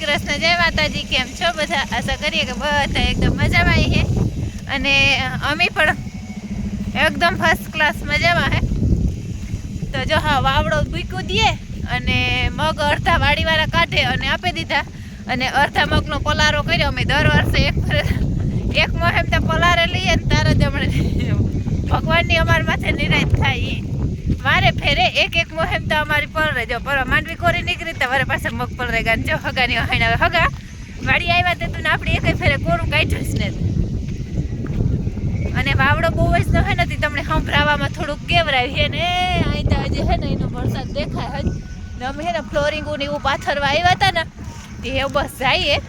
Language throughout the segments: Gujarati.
કૃષ્ણ, જય માતાજી, કેમ છો બધા? આશા કરીએ કે બધા એકદમ મજામાં છે અને અમે પણ એકદમ ફર્સ્ટ ક્લાસ મજામાં હે. તો જો, હા, વાવડો ભૂકું દઈએ અને મગ અડધા વાડીવાળા કાઢે અને આપી દીધા. અને અડધા મગનો પલારો કર્યો. અમે દર વર્ષે એક એક મોહેમ તો પલારે લઈએ ને તારે જ હમણાં ભગવાનની અમારા માથે નિરાશ થાય ઈ. મારે ફેરે એક એક મોહેમ તો અમારી પલરે રહેજો પર માંડવી કોરી નીકળી તો મારે પાસે મગ પલરે ગાન જો હગાની વહાણ આવે. હગા, વાડી આવ્યા તે તું આપણે એક ફેરે કોરું કાઢ્યું જ ને અને વાવડો બહુ જ ન હોય નથી તમને સંભળાવવામાં થોડુંક કેવરાય. છે ને? અહીં તો હજી હે ને એનો વરસાદ દેખાય હજ અમે હે ને ફ્લોરિંગ ને એવું પાથરવા આવ્યા હતા ને. તે બસ જઈએ.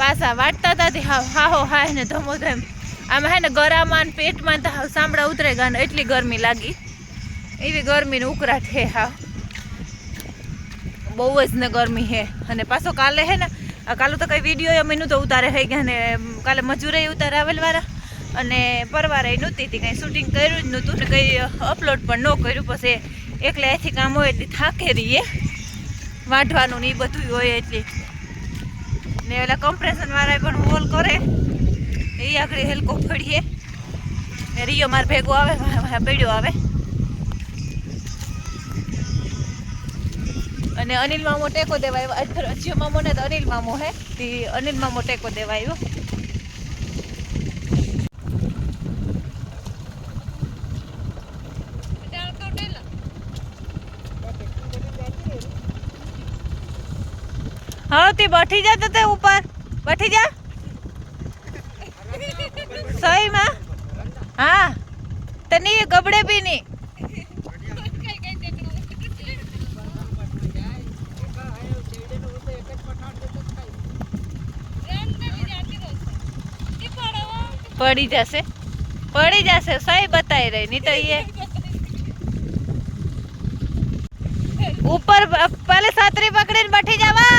પાછા વાટતા હતા તે હા હાહો હા ને ધમો ધમ. આમાં હે ને ગરામાં પેટમાં તો સાંભળા ઉતરે ગયા એટલી ગરમી લાગી. એવી ગરમીને ઉકળાટ હે હા. બહુ જ ને ગરમી હે અને પાછો કાલે હે ને કાલે તો કઈ વીડિયો અમે નહોતો ઉતારે થઈ ગયા ને કાલે મજૂરે ઉતારે આવેલવાળા અને પરવારે નહોતી હતી કંઈ શૂટિંગ કર્યું જ નહોતું ને કંઈ અપલોડ પણ ન કર્યું. પછી એકલે અહીંથી કામ હોય એટલે થાકે રહીએ વાઢવાનું ને એ બધું હોય એટલે. ને ઓલા કમ્પ્રેશનવાળાએ પણ હોલ કરે. એ આગળ હેલકો ફળીએ રિયો માર ભેગો આવે પડ્યો આવે. અને અનિલ મામો ટેકો દેવા આવ્યો અજ્યો મામો ને તો અનિલ મામો હે. તે અનિલ મામો ટેકો દેવા આવ્યો હા તે બેઠી જા તો તે ઉપર. બેઠી જા. સહી માં હા. તને ગબડે બી નહીં. પડી જશે. પડી જશે, સહી બતાવી રહી, નહીં તો એ ઉપર પહેલે છત્રી પકડીને બેઠી જવા.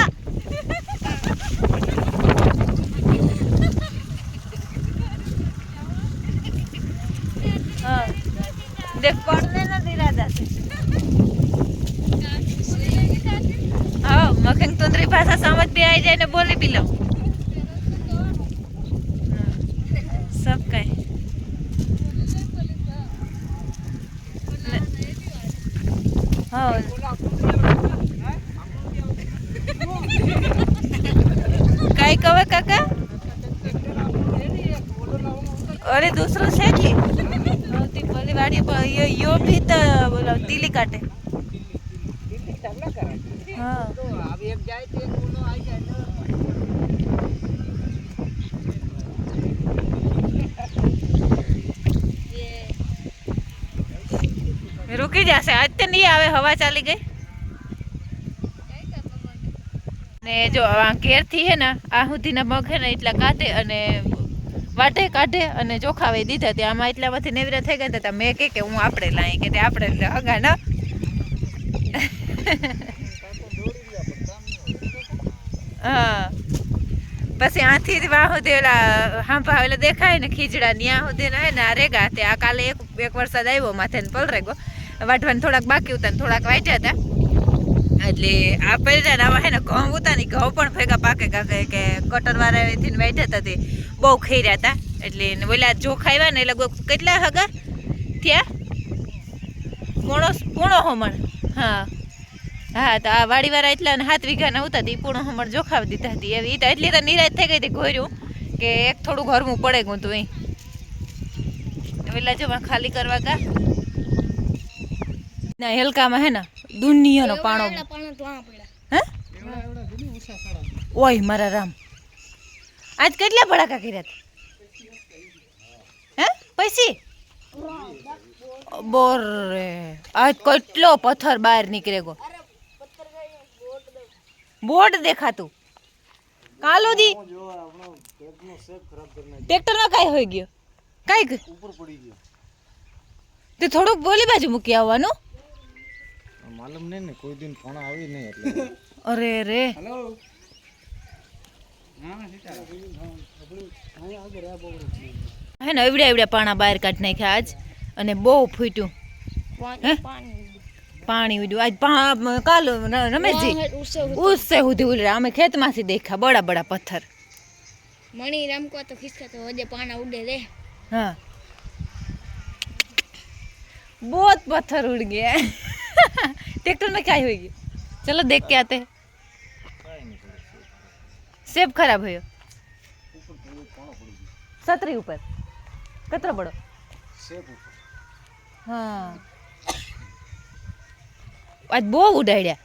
દેખ, પડને નથી રાજા. હા, મખન તંત્રી ભાષા સમજ બી આવી જાય ને બોલી બી લઉં. सब कहे। हाँ। कई काका? अरे दूसरों से बड़ी पर यो यो भी तो बोलो दिल्ली काटे। दिल्ली રૂકી જશે. આજ નહીં આવે, હવા ચાલી ગઈ. ને જો, આ ઘેરથી હે ને, આ સુધીના મગ હે ને, એટલા કાઢે અને વાટે કાઢે અને ચોખાવે દીધા. તે આમાં એટલામાંથી નેવરા થઈ ગયા હતા. મેં કે હું આપણે લાવી કે આપણે એટલે હગા ના હા. પછી આથી જ વાહ સુધી હાંભા એટલે દેખાય ને ખીચડા ન્યા સુધી ને આ રેગા તે આ કાલે એક એક વરસાદ આવ્યો માથે પલરેગો વાટવાને થોડાક બાકી ને થોડાક વાટ્યા હતા. એટલે આ પહેલા આવા હે ને ઘઉં ઉતા ને ઘઉં પણ ભેગા પાકે કાકે કે કટર વાળાથી ને વાટ્યા હતા તે. બહુ ખેર્યા હતા. એટલે ઓલા ચોખા આવ્યા ને લગભગ કેટલા હગા? થયા? પૂણો પૂણો હમણ. હા. હા, તો આ વાડીવાળા એટલા હાથ વીઘાના હતી પૂણો હમણ જોખાવી દીધા હતી. એવી તો એટલી તો નિરાશ થઈ ગઈ હતી ઘોર્યું કે એક થોડું ઘરમું પડે ગયું તું એ પેલા જો ખાલી કરવા કા? ના હેલકામાં હે ને દુનિયાનો પાણો. હે? ઓય મારા રામ. આજ કેટલા ભડાકા કર્યા હતા હે? પૈસી? બોરે આજ કેટલો પથ્થર બહાર નીકળે ગો. બોર્ડ દેખાતું. કાલો દી ટ્રેક્ટરમાં કાંઈ હોઈ ગયો? કાંઈ ઉપર પડી ગયો. તે થોડુંક બોલી બાજુ મૂકી આવવાનું. માલમ નહીં ને કોઈ દિન ફોન આવી નહીં એટલે. અરે રે. હેલો હે અમે ખેતમાંથી દેખ્યા બડા બડા પથ્થર. મણી રમકો તો ખિસ્સા તો હજે પાણા ઉડે રે. હા. બહુ પથ્થર ઉડ ગયા. ट्रैक्टर में क्या हुई चलो देख के आते हैं કાંઈ નહીં પડે सेब खराब हुयो सतरी ऊपर कतरो बड़ो શેપ ઉપર हाँ आज બહુ ઉડાડ્યા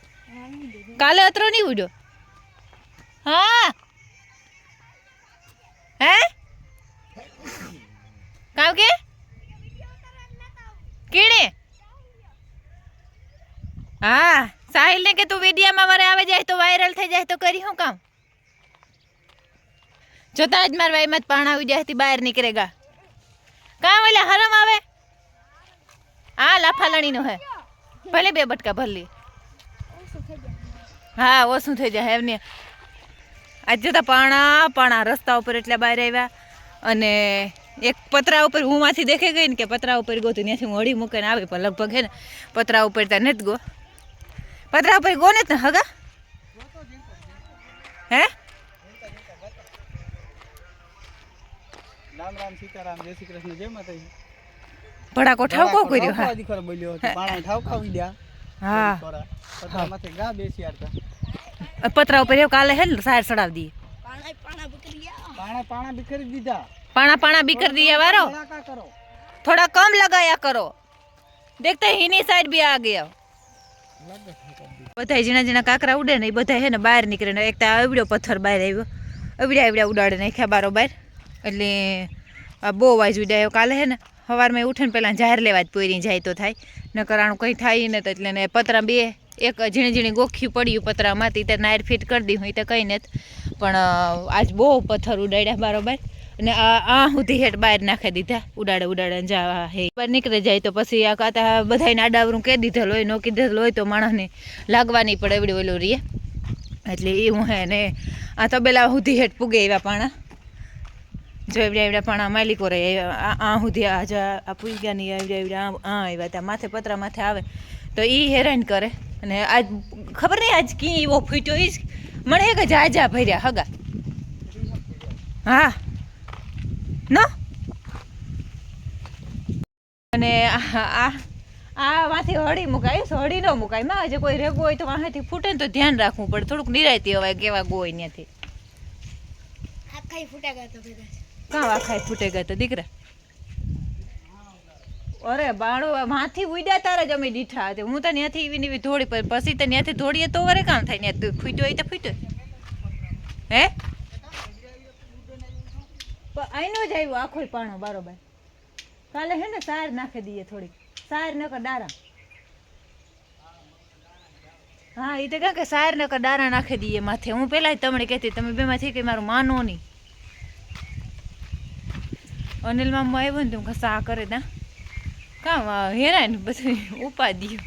કાલે અતરો નહીં ઉડ્યો હા હે કાવ કે કીણે હા સાહિલ ને કે તું વિડિયામાં મારે આવે જાય તો વાયરલ થઈ જાય તો કરી હું કામ? જોતા જ મારા વાઈમાં પાણા આવી જાય બહાર નીકળેગા કામ એટલે હરમ આવે? હા લાફાલણીનો હે. ભલે બે બટકા ભરલી હા, ઓછું થઈ જાય એમને. આજ જોતા પાણા પાણા રસ્તા ઉપર એટલા બહાર આવ્યા અને એક પતરા ઉપર હું માંથી દેખે ગઈ ને કે પતરા ઉપર ગો તો ત્યાંથી હું હળી મૂકીને આવી, પણ લગભગ હે ને, પતરા ઉપર ત્યાં નથી ગો. પતરા ઉપર ગો ને હગા હે રામ રામ સીતારામ જય શ્રી કૃષ્ણ જય માતાજી ભડાકો ઠાવકો કર્યો હા દીકરો બોલ્યો હતો પાણા ઠાવકા ઉડ્યા હા થોડા પતરા માથે ગા બેસી આડતા પતરા ઉપર એવું કાલે હે ને સાર ચડાવી દઈએ પાણા પાણા બકરી ગયા પાણા પાણા બીખરી દીધા પાણા પાણા બી કરી दिया वारो કલાકા કરો थोड़ा कम लगाया करो देखते हैं इन्हीं साइड भी आ गया બધા ઝીણા ઝીણા કાકરા ઉડે ને એ બધા હે ને બહાર નીકળે ને એક તો અવડ્યો પથ્થર બહાર આવ્યો. અવડ્યા અવડ્યા ઉડાડે નાખ્યા બારોબાર એટલે આ બહુ વાજ ઉડાયો. કાલે હે ને સવારમાં ઉઠીને પહેલાં જાહેર લેવા જ પોરી જાય તો થાય. ન કરાણું કંઈ થાય ને તો એટલે ને પતરા બે, એક ઝીણી ઝીણી ગોખ્યું પડ્યું પતરામાંથી તે નાયર ફિટ કરી દીધું હોય તો કંઈ નથી. પણ આજ બહુ પથ્થર ઉડાડ્યા બારોબાર અને આ આ સુધી હેઠ બહાર નાખી દીધા. ઉડાડે ઉડાડે જવા હે. બહાર નીકળે જાય તો પછી આ કાતા બધાને આડાવરું કહી દીધેલ હોય, ન કીધેલ હોય તો માણસને લાગવાની પડે એવડી ઓલું રીએ. એટલે એ હું ને આ તબેલા સુધી હેઠ પૂગે એવા પાણા. જો એવડા એવડા પાણા માલિકો રહે. આ સુધી આ જા આ પૂગ્યા નહીં એવડા આ આવ્યા ત્યાં માથે પતરા માથે આવે. તો એ હેરાન કરે. અને આજ ખબર નહીં આજ કી એવો ફૂટ્યો એ મને કે જા જા ભર્યા હગા. હા. નો? અને આ આ હળી મુકાય હળી ન મુકાય. માં જે કોઈ રેગો હોય તો વાંહેથી ફૂટે ને તો ધ્યાન રાખવું પડે. થોડુંક નિરાયતી હવે કેવા ગોય ત્યાંથી આખાઈ ફૂટા ગયા તો ભેગા કાં વાખાય ફૂટે ગયા તો દીકરા? અરે બાળો માથી ઉડ્યા તારા જ અમે દીઠા હતા. હું તો ત્યાંથી એવી એવી ધોળી પછી તો ત્યાંથી ધોળીએ તો વરે કામ થાય? ત્યાં ફૂટ્યો હોય તો ફૂટ્યો. હે? પણ આઈનો જ આવ્યો આખો પાણો બરોબર. કાલે હે ને સાર નાખી દઈએ થોડીક. સાર નકર ડારા. હા એ તો કાં કે સાર નકર ડારા નાખી દઈએ માથે. હું પેલા તમને કહેતી, તમે બેમાંથી કે મારું માનો નહીં. અનિલ મામા આવ્યો ને તું કસા કરે ના કામ હેરાન બધું ઉપાડ્યું